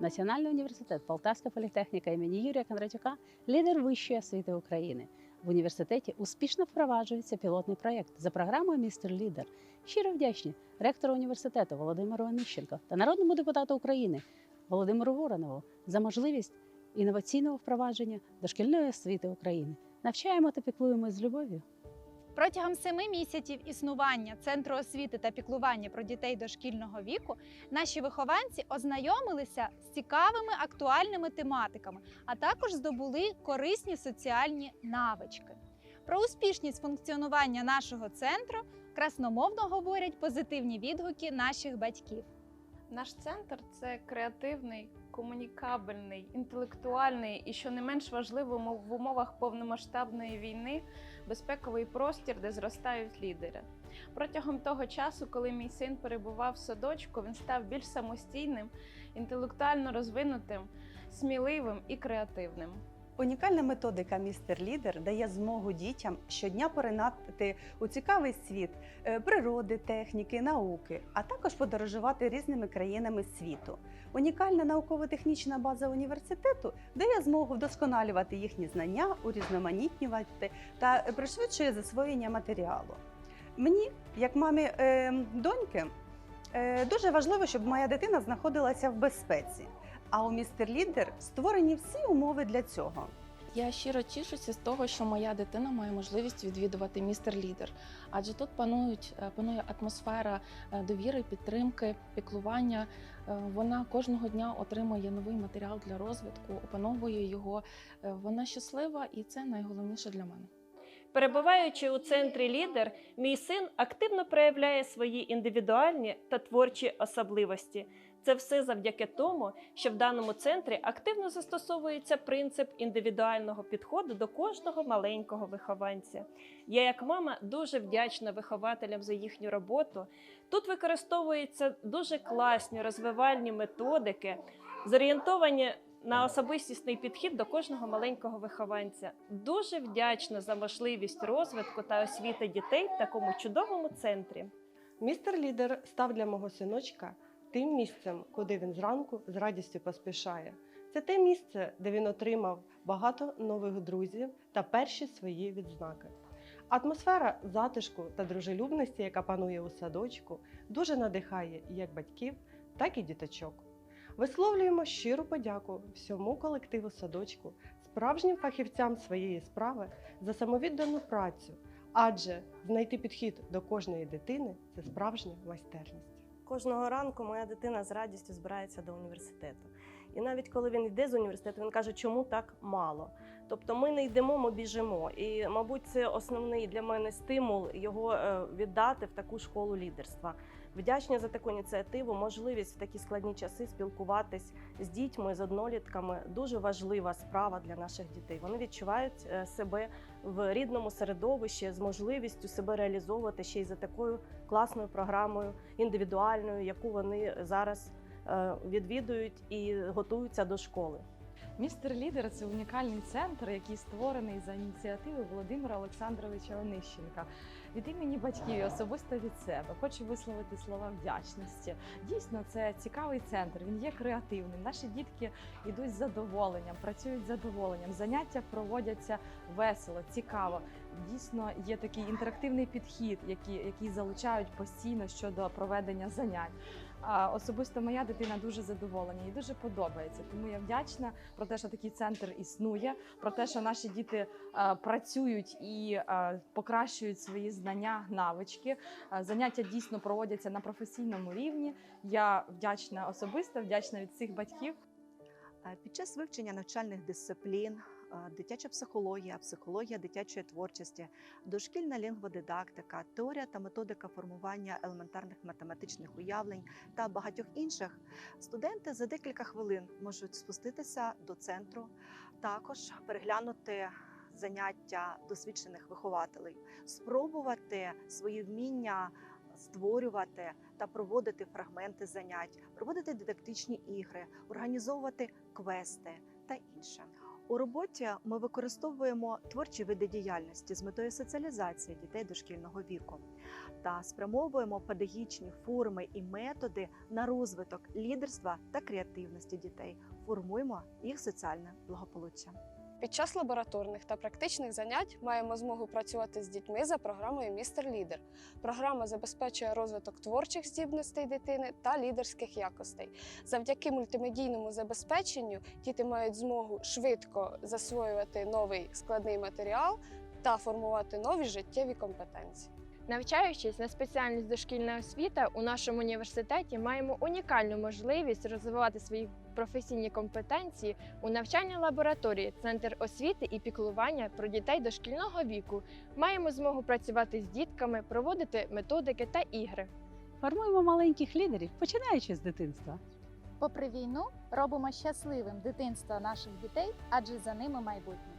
Національний університет Полтавська політехніка імені Юрія Кондратюка лідер вищої освіти України. В університеті успішно впроваджується пілотний проєкт за програмою Містер Лідер. Щиро вдячні ректору університету Володимиру Онищенко та народному депутату України Володимиру Воронову за можливість інноваційного впровадження дошкільної освіти України. Навчаємо та піклуємо з любов'ю. Протягом семи місяців існування Центру освіти та піклування про дітей дошкільного віку наші вихованці ознайомилися з цікавими актуальними тематиками, а також здобули корисні соціальні навички. Про успішність функціонування нашого центру красномовно говорять позитивні відгуки наших батьків. Наш центр це креативний, комунікабельний, інтелектуальний і, що не менш важливо, в умовах повномасштабної війни, безпековий простір, де зростають лідери. Протягом того часу, коли мій син перебував в садочку, він став більш самостійним, інтелектуально розвинутим, сміливим і креативним. Унікальна методика Містер Лідер дає змогу дітям щодня поринати у цікавий світ е, природи, техніки, науки, а також подорожувати різними країнами світу. Унікальна науково-технічна база університету дає змогу вдосконалювати їхні знання, урізноманітнювати та пришвидшує засвоєння матеріалу. Мені, як мамі е, доньки, е, дуже важливо, щоб моя дитина знаходилася в безпеці. А у містер Лідер створені всі умови для цього. Я щиро тішуся з того, що моя дитина має можливість відвідувати містер лідер, адже тут панують е, панує атмосфера е, довіри, підтримки, піклування. Е, Вона кожного дня отримує новий матеріал для розвитку, опановує його. Вона щаслива, і це найголовніше для мене. Перебуваючи у центрі лідер, мій син активно проявляє свої індивідуальні та творчі особливості. Це все завдяки тому, що в даному центрі активно застосовується принцип індивідуального підходу до кожного маленького вихованця. Я, як мама, дуже вдячна вихователям за їхню роботу. Тут використовуються дуже класні розвивальні методики, зорієнтовані на особистісний підхід до кожного маленького вихованця. Дуже вдячна за можливість розвитку та освіти дітей в такому чудовому центрі. Містер Лідер став для мого синочка тим місцем, куди він зранку з радістю поспішає. Це те місце, де він отримав багато нових друзів та перші свої відзнаки. Атмосфера затишку та дружелюбності, яка панує у садочку, дуже надихає як батьків, так і діточок. Висловлюємо щиру подяку всьому колективу садочку, справжнім фахівцям своєї справи за самовіддану працю, адже знайти підхід до кожної дитини це справжня майстерність. Кожного ранку моя дитина з радістю збирається до університету. І навіть коли він йде з університету, він каже, чому так мало. Тобто ми не йдемо, ми біжимо. І, мабуть, це основний для мене стимул його е, віддати в таку школу лідерства. Вдячна за таку ініціативу, можливість в такі складні часи спілкуватись з дітьми, з однолітками. Дуже важлива справа для наших дітей. Вони відчувають е, себе в рідному середовищі з можливістю себе реалізовувати ще й за такою класною програмою індивідуальною, яку вони зараз е, відвідують і готуються до школи. Містер Лідер це унікальний центр, який створений за ініціативи Володимира Олександровича Онищенка. Від імені батьків і особисто від себе хочу висловити слова вдячності. Дійсно, це цікавий центр. Він є креативним. Наші дітки йдуть з задоволенням, працюють з задоволенням. Заняття проводяться весело, цікаво. Дійсно, є такий інтерактивний підхід, який, який залучають постійно щодо проведення занять. Особисто моя дитина дуже задоволена і дуже подобається. Тому я вдячна про те, що такий центр існує, про те, що наші діти працюють і покращують свої знання, навички. Заняття дійсно проводяться на професійному рівні. Я вдячна особисто, вдячна від всіх батьків. Під час вивчення навчальних дисциплін, дитяча психологія, психологія дитячої творчості, дошкільна лінгводидактика, теорія та методика формування елементарних математичних уявлень та багатьох інших, студенти за декілька хвилин можуть спуститися до центру, також переглянути заняття досвідчених вихователей, спробувати свої вміння створювати та проводити фрагменти занять, проводити дидактичні ігри, організовувати квести та інше. У роботі ми використовуємо творчі види діяльності з метою соціалізації дітей дошкільного віку та спрямовуємо педагогічні форми і методи на розвиток лідерства та креативності дітей. Формуємо їх соціальне благополуччя. Під час лабораторних та практичних занять маємо змогу працювати з дітьми за програмою Містер Лідер. Програма забезпечує розвиток творчих здібностей дитини та лідерських якостей. Завдяки мультимедійному забезпеченню діти мають змогу швидко засвоювати новий складний матеріал та формувати нові життєві компетенції. Навчаючись на спеціальність дошкільна освіта, у нашому університеті маємо унікальну можливість розвивати свої професійні компетенції у навчальній лабораторії, центр освіти і піклування про дітей дошкільного віку. Маємо змогу працювати з дітками, проводити методики та ігри. Формуємо маленьких лідерів, починаючи з дитинства. Попри війну, робимо щасливим дитинство наших дітей, адже за ними майбутнє.